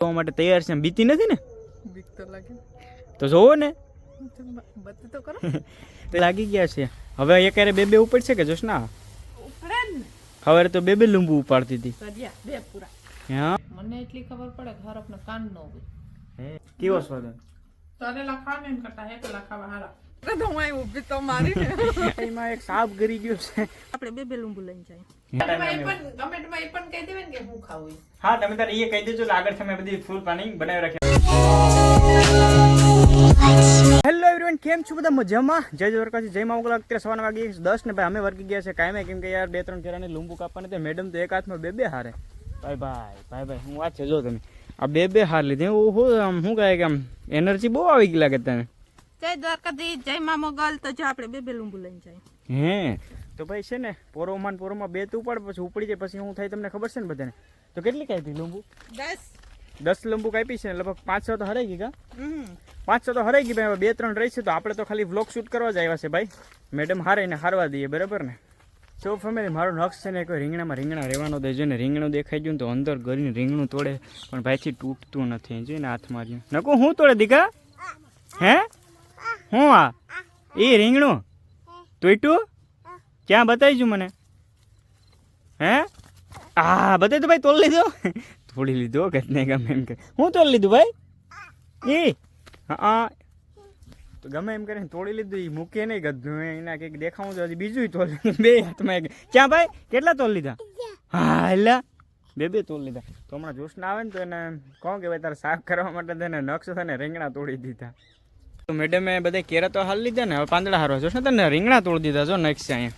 જોવા માટે તૈયાર છે એમ બીતી નથી ને? બીક તો લાગે. તો જોવો ને. બત તો કરો. તો લાગી ગયા છે. હવે એકારે બે બે ઉપડશે કે જોશના? ઉપડે ને. હવે તો બે બે લીંબુ ઉપાડતી હતી. કર્યા બે પૂરા. હા? મને એટલી ખબર પડે કે હરફ ને કાન નો હોય. હે, કેવો સ્વાદ? હોય? તરેલા ખાવા ને કરતા હેકલા ખાવા હારા? તો હું અહીં ઊભી તો મારી ને એમાં એક સાપ ગરી ગયો છે. આપણે બે બે લીંબુ લઈને જાય કમેન્ટમાં એ પણ કહી દેવે ને કે હું ખાવું હા તમે તારે એ કહી દેજો એટલે આગળ તમે બધી ફૂલ પ્લાનિંગ બનાવી રાખ્યા હેલો એવરીવન કેમ છો બધા? મજામાં? જય દ્વારકાથી જય માઉકલા અત્યારે સવારના વાગી દસ ને ભાઈ અમે વર્ગી ગયા છે કાયમે. કેમ કે યાર બે ત્રણ ફેરાને લીંબુ કાપવાને તે મેડમ તો એક હાથમાં બે બે હારે. ભાઈ ભાઈ ભાઈ ભાઈ હું વાત છે જો તમે. આ બે બે હાર લીધી. હું હું આમ શું કહે કે આમ એનર્જી બહુ આવી ગઈ લાગે તને. જય દ્વારકાધીશ જય મા મોગલ. તો જો આપણે બે બે લીંબુ લઈને જાય હે તો ભાઈ છે ને પોરોમાં ને પોરોમાં બે તું પડ પછી ઉપડી જાય પછી હું થાય તમને ખબર છે ને બધાને? તો કેટલી કાપી લીંબુ? દસ. દસ લીંબુ કાપી છે લગભગ પાંચ છ તો હરાઈ ગઈ કા? પાંચ છ તો હરાઈ ગઈ ભાઈ બે ત્રણ રહી છે તો આપણે તો ખાલી વ્લોગ શૂટ કરવા જ આવ્યા છે ભાઈ. મેડમ હારે ને હારવા દઈએ બરાબર ને? સો ફેમિલી મારો નક્ષ છે ને કોઈ રીંગણામાં રીંગણા રહેવાનો દેજો ને રીંગણું દેખાઈ ગયું તો અંદર કરીને રીંગણું તોડે પણ ભાઈથી તૂટતું નથી જોઈને હાથ મારી નકું હું તોડે દીકા? હે? હું આ? એ રીંગણું? તૂટ્યું ક્યાં બતાવીશું મને? હે? હા બતાવી તો ભાઈ, તોલ લીધો? તોડી લીધો કે નહીં ગમે એમ કે. હું તોડી લીધું ભાઈ? એ હા તો ગમે એમ કરીને તોડી લીધું એ મૂકે નહીં ગધું. એના કંઈક દેખાવું તો હજી બીજું તોલ. બે હાથમાં એક. ક્યાં ભાઈ? કેટલા તોલ લીધા? હા એટલે બે બે તોલ લીધા. તો હમણાં જોશ ના આવે ને તો એને કહો કે ભાઈ તારે સાફ કરવા માટે તેને નક્ષ અને રીંગણા તોડી દીધા. તો મેડમે બધા કેરા તો હાલ લીધા ને હવે પાંદડા હારવા જોશ ને તને? રીંગણા તોડી દીધા જો નેક્સ્ટ છે અહીંયા.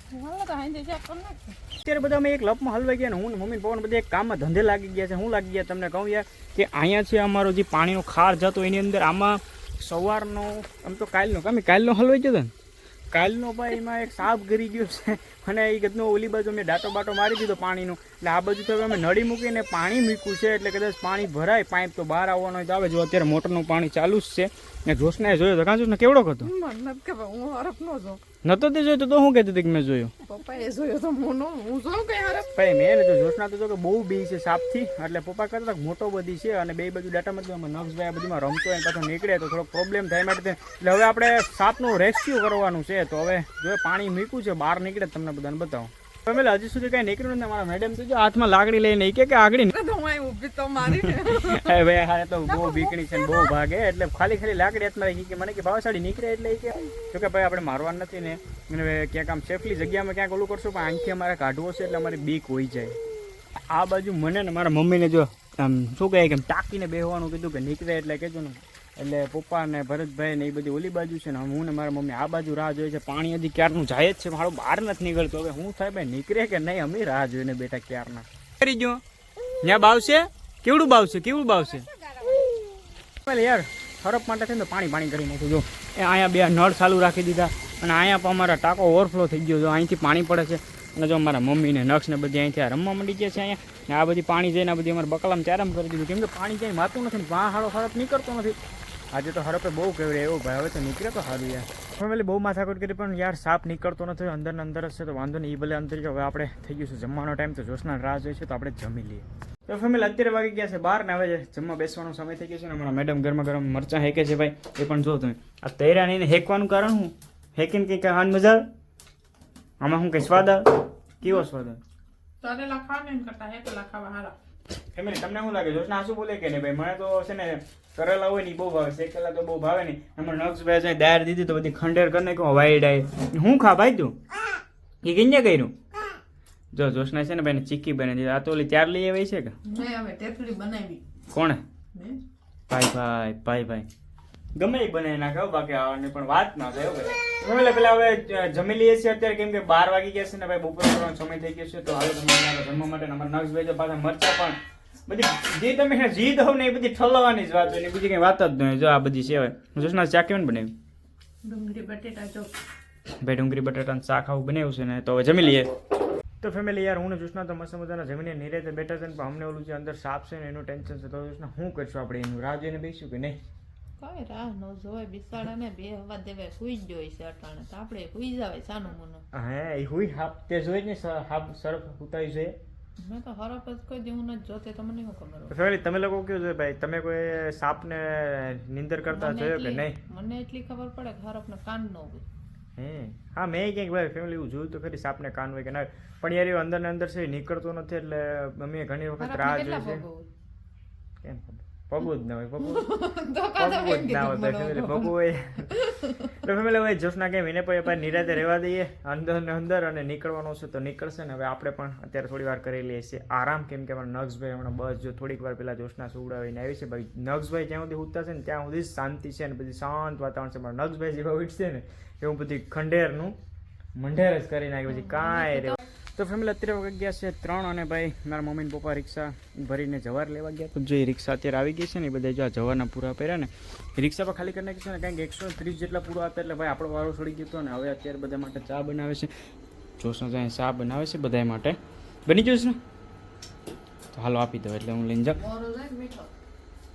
અત્યારે બધા અમે એક લપમાં હલવાઈ ગયા ને હું મમ્મી ને પવન બધા એક કામમાં ધંધે લાગી ગયા છે હું લાગી ગયા તમને કહું યાર કે અહીંયા છે અમારો જે પાણીનો ખાર જતો એની અંદર આમાં સવારનો આમ તો કાલનો કામે કાલનો હલવાઈ ગયો ને? કાલનો ભાઈ એમાં એક સાપ ગરી ગયો છે. અને એ ગતનો ઓલી બાજુ મેં ડાટો બાટો મારી દીધો પાણીનો. એટલે આ બાજુ તો અમે નળી મૂકીને પાણી મૂક્યું છે એટલે કદાચ પાણી ભરાય. પાઇપ તો બહાર આવવાનો હોય તો આવે જો અત્યારે મોટરનું પાણી ચાલુ જ છે. ને જોશને જોયો તો કાં જોશને કેવડો હતો? મને કે હું હરફ નો જો નતો તે જોયો તો તો હું કહેતી હતી કે મેં જોયો? પપ્પા એ જોયો તો મોનો, હું જોઉં કઈ હરફ ભાઈ મેં તો જોશના તો કે બહુ બી છે સાપથી. એટલે પપ્પા કરતા મોટો બધી છે અને બે બાજુ ડાટામાં નક્ષભાઈ આ બધીમાં રમતો હોય ને પાછો નીકળે તો થોડો પ્રોબ્લેમ થાય માટે એટલે હવે આપણે સાપનું રેસ્ક્યુ કરવાનું છે. તો હવે જો પાણી મૂક્યું છે, બહાર નીકળે તમને બધાને બતાવો. તમે હજી સુધી કઈ નીકળ્યું નથી મારા મેડમ તો જો હાથમાં લાકડી લઈને કે આગળ તો હું અહીં ઊભી તો મારી ને હારે તો બહુ બીકણી છે બહુ ભાગે. એટલે ખાલી ખાલી લાકડી હાથમાં રાખી કે મને કે ભાવસાડી નીકળે એટલે કે જો કે ભાઈ આપણે મારવા નથી ને. અને ક્યાંક આમ સેફલી જગ્યામાં ક્યાંક ઓલું કરશું પણ આંખી અમારે કાઢવો છે એટલે અમારી બીક હોઈ જાય. આ બાજુ મને ને મારા મમ્મીને જો આમ શું કહે કે ટાંકીને બેહવાનું કીધું કે નીકળે એટલે કહેજો ને. એટલે પપ્પા ને ભરતભાઈ ને એ બધી ઓલી બાજુ છે ને હું ને મારા મમ્મી આ બાજુ રાહ જોઈએ છે. પાણી હજી ક્યારનું જાય જ છે મારું બહાર નથી નીકળતું. હવે હું થાય ભાઈ નીકળે કે નહીં અમે રાહ જોઈને બેઠા ક્યારના. કરી ગયો ત્યાં બાવશે? કેવડું બાવશે? કેવડું બાવશે? યાર ખરબ માટે થઈને પાણી પાણી કરી નાખ્યું જો. એ અહીંયા બે નળ ચાલુ રાખી દીધા અને અહીંયા પણ અમારા ટાંકો ઓવરફ્લો થઈ ગયો, જો. અહીંથી પાણી પડે છે. અને જો અમારા મમ્મીને નક્ષ ને બધી અહીંથી રમવા માંડી ગયા છે અહીંયા. ને આ બધી પાણી જઈને આ બધી અમારે બકલામ ચારામ કરી દીધું. કેમ કે પાણી ક્યાંય માતું નથી પાણી હાળો હરપ નીકળતો નથી. આજે તો હરપે બહુ કહેવાય એવું ભાઈ. હવે તો નીકળે તો સારું યાર. ફેમિલી બહુ માથાકૂટ કરી પણ યાર સાપ નીકળતો નથી અંદર ને અંદર જ છે તો વાંધો નહીં. એ ભલે અંદર જો હવે આપણે થઈ ગયું છે જમવાનો ટાઈમ તો જોશના રાહ જોઈએ છે તો આપણે જમી લઈએ. તો ફેમિલી અત્યારે વાગી ગયા છે બાર ને હવે જમવા બેસવાનો સમય થઈ ગયો છે ને હમણાં મેડમ ગરમા ગરમ મરચાં હેકે છે ભાઈ. એ પણ જો તમે. આ તૈરા નહીં હેકવાનું કારણ શું? હેકીને કંઈક હાન મજા આમાં શું કંઈ સ્વાદ કેવો સ્વાદ ને કરતા હારા. ફેમિલી તમને શું લાગે? જોશના શું બોલે કે નહીં ભાઈ? મને તો છે ને કરેલા હોય ને બહુ ભાવે. શેકેલા તો બહુ ભાવે નહીં અમારે નક્ષભાઈ છે દાળ દીધી તો બધી ખંડેર કરીને કહું વાઈડ આવી હું ખા ભાઈ તું? એ કિંજે કર્યું? જો જોશના છે ને ભાઈ ચીક્કી બની દીધી આ તો ઓલી ત્યાર લઈ આવી છે કે? કોણે? ભાઈ ભાઈ ભાઈ ભાઈ. ગમે એ બનાવી નાખે બાકી આવવાની પણ વાત ના થાય ભાઈ. એટલે પેલા હવે જમી લઈએ છીએ અત્યારે કેમ કે બાર વાગી ગયા છે ને ભાઈ બપોર કરવાનો સમય થઈ ગયો છે તો હવે તમારે જમવા માટે ને અમારા નક્ષભાઈ તો પાછા મરચા પણ બધી જે તમે જી હોવ ને એ બધી ઠલવાની જ વાત હોય ને બીજી કઈ વાત જ નહીં જો આ બધી છે હું જોશના ચા કેવું બને ડુંગળી બટેટા જો ભાઈ ડુંગળી બટાટાનું શાક આવું બનાવ્યું છે ને તો હવે જમી લઈએ. તો ફેમિલી યાર હું જોશના તો મસ્ત મજાના જમીને નિરેતે બેઠા છે ને પણ અમને ઓલું જે અંદર સાપ છે ને એનું ટેન્શન છે. તો જોશના શું કરશું આપણે એનું? રાહ જોઈને બેસીશું કે નહીં? કઈ રાહ ન જોવાય. બિસાડા ને બે હવા દેવે સુઈ જ જોઈ છે અટાણે. તો આપણે સુઈ જવાય સાનું મુનું. હે એ હુઈ હાપ તે જોઈ ને હાપ સરફ ઉતાઈ છે. મેં તો હરપ જ કોઈ દી હું નથી જોતી તમને મને શું ખબર હોય? ફેમિલી તમે લોકો કેવું છે ભાઈ? તમે કોઈ સાપને નિંદર કરતા જોયો કે નહીં? મને એટલી ખબર પડે કે હરપને કાન ન હોય. હે? હા મેં ક્યાંક ભાઈ ફેમિલી એવું જોયું તો ખરી સાપને કાન હોય કે ના પણ યાર એ અંદર ને અંદર છે નીકળતો નથી એટલે અમે ઘણી વખત રાહ જોઈ છે. કેમ ખબર? પગું જ ના હોય પગું પગું જ ના હોય ફેમિલી પગું હોય તો ફેમિલી હવે જોશના કેમ એને પછી પાછી નિરાતે રહેવા દઈએ અંદર ને અંદર અને નીકળવાનું છે તો નીકળશે ને હવે આપણે પણ અત્યારે થોડી વાર કરી લઈએ છીએ આરામ કેમ કે અમારા નક્ષભાઈ હમણાં બસ જો થોડીક વાર પહેલા જોશના સુવડાવીને આવી છે ભાઈ નક્ષભાઈ જ્યાં સુધી ઉઠતા છે ને ત્યાં સુધી શાંતિ છે ને બધી શાંત વાતાવરણ છે મારા નક્ષભાઈ જેવા ઉઠશે ને એવું બધી ખંડેરનું મંડેર જ કરી નાખી પછી કાંઈ રે તો ફેમિલી અત્યારે વાગે ગયા છે ત્રણ અને ભાઈ મારા મમ્મી ને પપ્પા રિક્ષા ભરીને જવાર લેવા ગયા. તો જે રિક્ષા અત્યારે આવી ગઈ છે ને એ બધા જો આ જવાના પૂરા પહેર્યા ને રિક્ષા પર ખાલી કરી નાખી છે ને કંઈક એકસો ત્રીસ જેટલા પૂરા હતા એટલે ભાઈ આપણો વારો છોડી ગયો હતો ને હવે અત્યારે બધા માટે ચા બનાવે છે. જોશનો જાય ચા બનાવે છે બધા માટે. બની જશે ને? તો હાલો આપી દો એટલે હું લઈને જાઉં. મીઠો.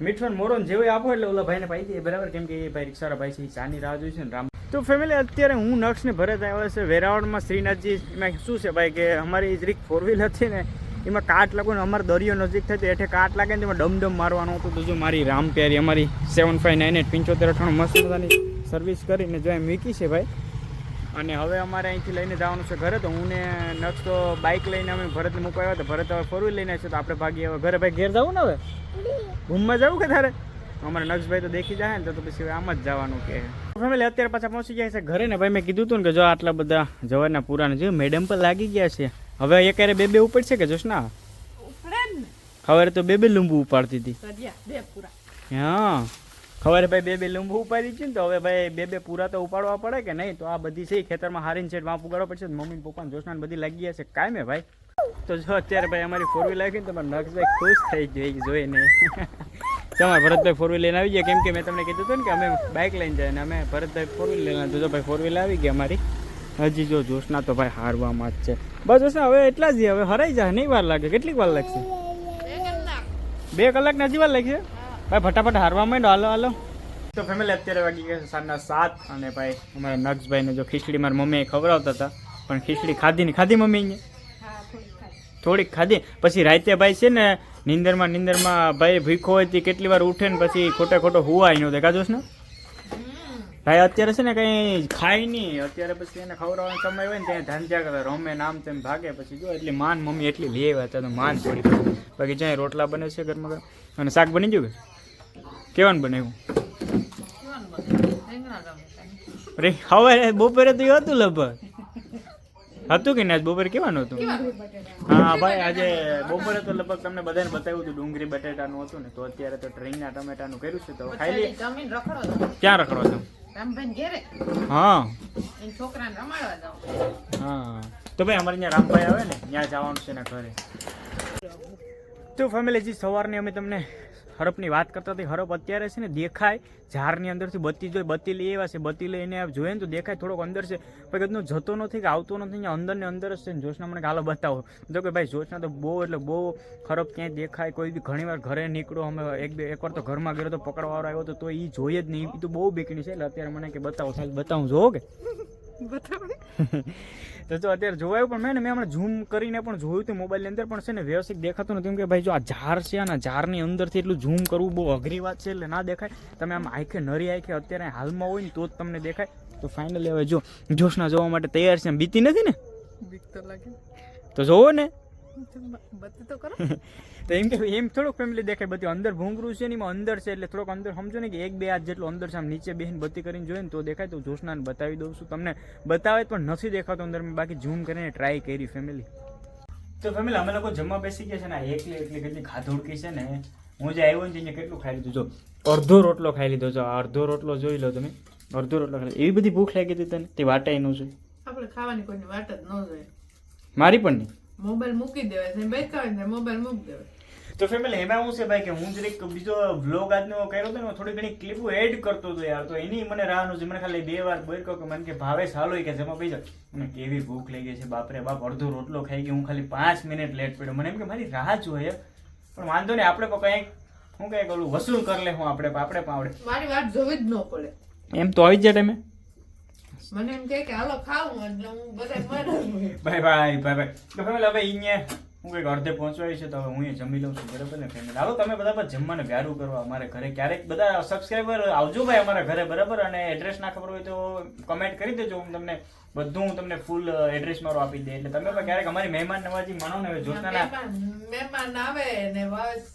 મીઠો મોરો જેવું આપો એટલે ઓલા ભાઈને પાઈ દઈએ. બરાબર? કેમ કે એ ભાઈ રિક્ષાવાળા ભાઈ છે એ ચાની રાહ જોઈ છે ને રામ તો ફેમિલી અત્યારે હું નક્ષને ભરત આવ્યો છે. વેરાવળમાં શ્રીનાથજી એમાં શું છે ભાઈ કે અમારી જરીક ફોર વ્હીલ હતી ને એમાં કાટ લાગુ ને અમારે દરિયો નજીક થાય તો એઠે કાટ લાગે ને તેમાં ડમડમ મારવાનું હતું. તો જો મારી રામ પ્યારી અમારી સેવન ફાઈવ નાઇન એટ પંચોતેર અઠાણું મસ્ત મજાની સર્વિસ કરીને જો એમ વીકી છે ભાઈ. અને હવે અમારે અહીંથી લઈને જવાનું છે ઘરે. તો હું ને નક્ષ તો બાઇક લઈને અમે ભરતને મૂકવા આવ્યા તો ભરત હવે ફોર વ્હીલ લઈને આવ્યો તો આપણે ભાગીએ હવે ઘરે. ભાઈ ઘેર જવું ને હવે? ઘૂમવા જવું કે તારે? અમારે નક્ષભાઈ તો દેખી જાય ને તો પછી આમ જ જવાનું કે. ફેમિલી અત્યારે પાછા પહોંચી ગયા છે ઘરે ને ભાઈ મેં કીધું હતું ને કે જો આટલા બધા જવાના પુરાણ જો મેડમ પર લાગી ગયા છે. હવે એકારે બે બે ઉપડશે કે જોશ ના ઉપડે જ ને. ખબર તો બે બે લીંબુ ઉપાડતી હતી. હા. ખબર ભાઈ બે બે લીંબુ ઉપાડી છે ને તો હવે ભાઈ બે બે પૂરા તો ઉપાડવા પડે કે નહીં? તો આ બધી છે ખેતરમાં હારીને છે વાંપ ઉગાડવા પડશે મમ્મી પપ્પાને જોશના બધી લાગી ગયા છે. કાયમે ભાઈ? તો જો અત્યારે ભાઈ અમારી ફોર વ્હીલ આવી ને તો મારા નક્ષભાઈ ખુશ થઈ ગઈ જોઈને. તમારે ભરતભાઈ ફોર વ્હીલ લઈને આવી ગયા. કેમ કે મેં તમને કીધું હતું ને કે અમે બાઇક લઈને જાય ને અમે ભરતભાઈ ફોર વ્હીલ લઈને તો ભાઈ ફોર વ્હીલ આવી ગયા અમારી. હજી જો જોશના તો ભાઈ હારવામાં જ છે. બસ જોશના હવે એટલા જ હવે હરાઈ જાય. નહીં વાર લાગે. કેટલીક વાર લાગશે? બે કલાકના હજી વાર લાગશે? ભાઈ ફટાફટ હારવા માંડો. હાલો હાલો. તો ફેમિલી અત્યારે વાગી ગયા સાંજના સાત. અને ભાઈ અમારા નક્ષભાઈને જો ખીચડી મારી મમ્મીએ ખવડાવતા હતા. પણ ખીચડી ખાધી ને ખાધી મમ્મી અહીંયા? હા થોડી ખાઈ થોડીક ખાધી. પછી રાતે ભાઈ છે ને નીંદરમાં નિંદરમાં ભાઈ ભીખો હોય તે કેટલી વાર ઉઠે ને પછી ખોટે ખોટો હુવાય નો દેખાજો ને ભાઈ અત્યારે છે ને કંઈ ખાય નહીં. અત્યારે પછી એને ખવડાવવાનો સમય હોય ને ત્યાં ધાંધ્યા કરે. રમે નામ તેમ ભાગે પછી જો એટલી માન મમ્મી એટલી લે હતા તો માન થોડી બાકી જ્યાં રોટલા બને છે ઘરમાં અને શાક બની ગયું કે? કેવાનું બનાવ્યું રે હવે બપોરે તો હતું લગભગ. હતું કે આજ બપોરે કેવાનું હતું? હા ભાઈ આજે બપોરે તો લગભગ તમને બધાને બતાવ્યું હતું ડુંગળી બટેટાનું હતું ને તો અત્યારે તો ટ્રેનના ટમેટાનું કર્યું છે તો ખાઈ ક્યાં રખડો છો? હા. હા. તો ભાઈ અમારે ત્યાં રામભાઈ આવે ને ત્યાં જવાનું છે ને ઘરે. તો ફેમિલી જી સવારની અમે તમને હરપની વાત કરતા હતી હરપ અત્યારે છે ને દેખાય, ઝાડની અંદરથી બત્તી જોઈ, બત્તી લઈ આવ્યા છે, બત્તી લઈને જોઈએ ને તો દેખાય થોડોક અંદર છે. પણ કદનો જતો નથી કે આવતો નથી, અહીંયા અંદર ને અંદર જ છે ને જોશના મને ગાલો બતાવો. તો કે ભાઈ જોશના તો બહુ, એટલે બહુ હરફ ક્યાંય દેખાય, કોઈ બી ઘણી વાર ઘરે નીકળો, અમે એક બે એકવાર તો ઘરમાં ગયો તો પકડવાવાળો આવ્યો હતો તો એ જોઈએ જ નહીં. એ તો બહુ બીકણી છે, એટલે અત્યારે મને કે બતાવો, સાહેબ, બતાવું, જોવો કે? તો જો અત્યારે જોવાયું પણ મેં મેં હમણાં ઝૂમ કરીને પણ જોયું હતું મોબાઈલની અંદર પણ છે ને વ્યવસ્થિત દેખાતું નથી કેમ કે ભાઈ જો આ ઝાર છે અને ઝારની અંદરથી એટલું ઝૂમ કરવું બહુ અઘરી વાત છે એટલે ના દેખાય. તમે આમ આંખે નરી આંખે અત્યારે હાલમાં હોય ને તો જ તમને દેખાય. તો ફાઇનલી હવે જો જોશના જોવા માટે તૈયાર છે બીતી નથી ને? બીક તો લાગે. તો જોવો ને. તો એમ કે એમ થોડુંક ફેમિલી દેખાય બધી અંદર ભૂંગરું છે ને એમાં અંદર છે એટલે થોડોક અંદર સમજો ને કે એક બે હાથ જેટલો અંદર છે આમ નીચે બેહીને બત્તી કરીને જોઈએ ને તો દેખાય તો જોશનાને બતાવી દઉં છું. તમને બતાવે પણ નથી દેખાતો અંદર મેં બાકી ઝૂમ કરીને ટ્રાય કરી ફેમિલી તો ફેમિલી અમે લોકો જમવા બેસી ગયા છે ને એકલી એકલી કેટલી ખાધોડકી છે ને. હું જે આવ્યો ને કેટલું ખાઈ લીધું? જો અડધો રોટલો ખાઈ લીધો. જો આ અડધો રોટલો જોઈ લો તમે. અડધો રોટલો ખાઈ એવી બધી ભૂખ લાગી હતી તને. તે વાટાઈ નું છે. આપણે ખાવાની કોઈની વાટ જ ન જોઈએ મારી પણ નહીં. મોબાઈલ મૂકી દેવાય છે. બેસાવે ને મોબાઈલ મૂકી દેવાય. તો ફેમિલી એમાં હું છે ભાઈ કે હું જરીક બીજો વ્લોગ આજનો કર્યો હતો ને થોડી ઘણી ક્લિપો એડ કરતો હતો યાર. તો એની મને રાહનું છે. મને ખાલી બે વાર બોલ કે મને કે ભાવે સાલો કે જમા પૈસા મને કેવી ભૂખ લાગી છે બાપરે બાપ અડધો રોટલો ખાઈ ગયો હું ખાલી પાંચ મિનિટ લેટ પડ્યો. મને એમ કે મારી રાહ જોઈએ પણ વાંધો નહીં આપણે પણ કંઈક હું કંઈક ઓલું વસૂલ કરી લે હું આપણે આપણે પાવડે. મારી વાત જોવી જ ન પડે. એમ તો આવી જ જાય તમે મને એમ કે હાલો ખાવું એટલે હું બધા બાય બાય બાય બાય તો ફેમિલી હવે અહીંયા હું કંઈક અડધે પહોંચવાય છે તો હવે હું જમી લઉં છું બરાબર ને ફેમિલી? હાલો તમે બધા પણ જમવાને વ્યારું કરવા અમારે ઘરે ક્યારેક બધા સબસ્ક્રાઈબર આવજો ભાઈ અમારા ઘરે બરાબર? અને એડ્રેસ ના ખબર હોય તો કમેન્ટ કરી દેજો. હું તમને બધું હું તમને ફૂલ એડ્રેસ મારો આપી દે. એટલે તમે પણ ક્યારેક અમારી મહેમાન નવાજી માનો ને હવે જોતા મહેમાન મહેમાન આવે ને બસ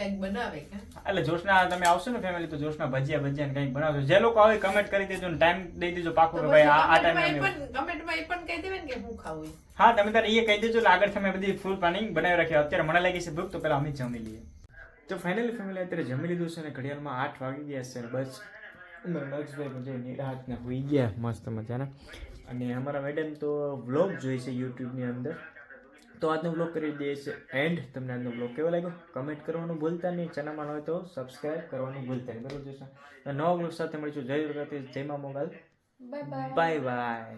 કંઈક બનાવે એટલે જોશના તમે આવશો ને ફેમિલી તો જોશના ભજીયા ભજીયા ને કંઈક બનાવજો. જે લોકો આવે કમેન્ટ કરી દેજો ને ટાઈમ દઈ દેજો પાકો કે ભાઈ આ આ પણ કમેન્ટમાં એ પણ કહી દેવે ને કે હું ખાવું હા તમે તારે એ કહી દેજો એટલે આગળ તમે બધી ફૂલ પ્લાનિંગ બનાવી રાખ્યા અત્યારે મને લાગી છે ભૂખ તો પેલા અમે જમી લઈએ. તો ફાઇનલી ફેમિલી અત્યારે જમી લીધું છે ને ઘડિયાળમાં આઠ વાગી ગયા છે બસ. નક્ષભાઈ જો હોઈ ગયા મસ્ત મજાના. અને અમારા મેડમ તો વ્લોગ જોઈ છે યુટ્યુબની અંદર. તો આજનો બ્લોગ કરી દઈએ છે એન્ડ તમને આજનો બ્લોગ કેવો લાગ્યો? કમેન્ટ કરવાનું ભૂલતા નહીં. ચેનલમાં હોય તો સબસ્ક્રાઇબ કરવાનું ભૂલતા નહીં. બરોબર જોશો નવા બ્લોગ સાથે મળીશું. જય દુર્ગાથી જય મા મોગલ. Bye by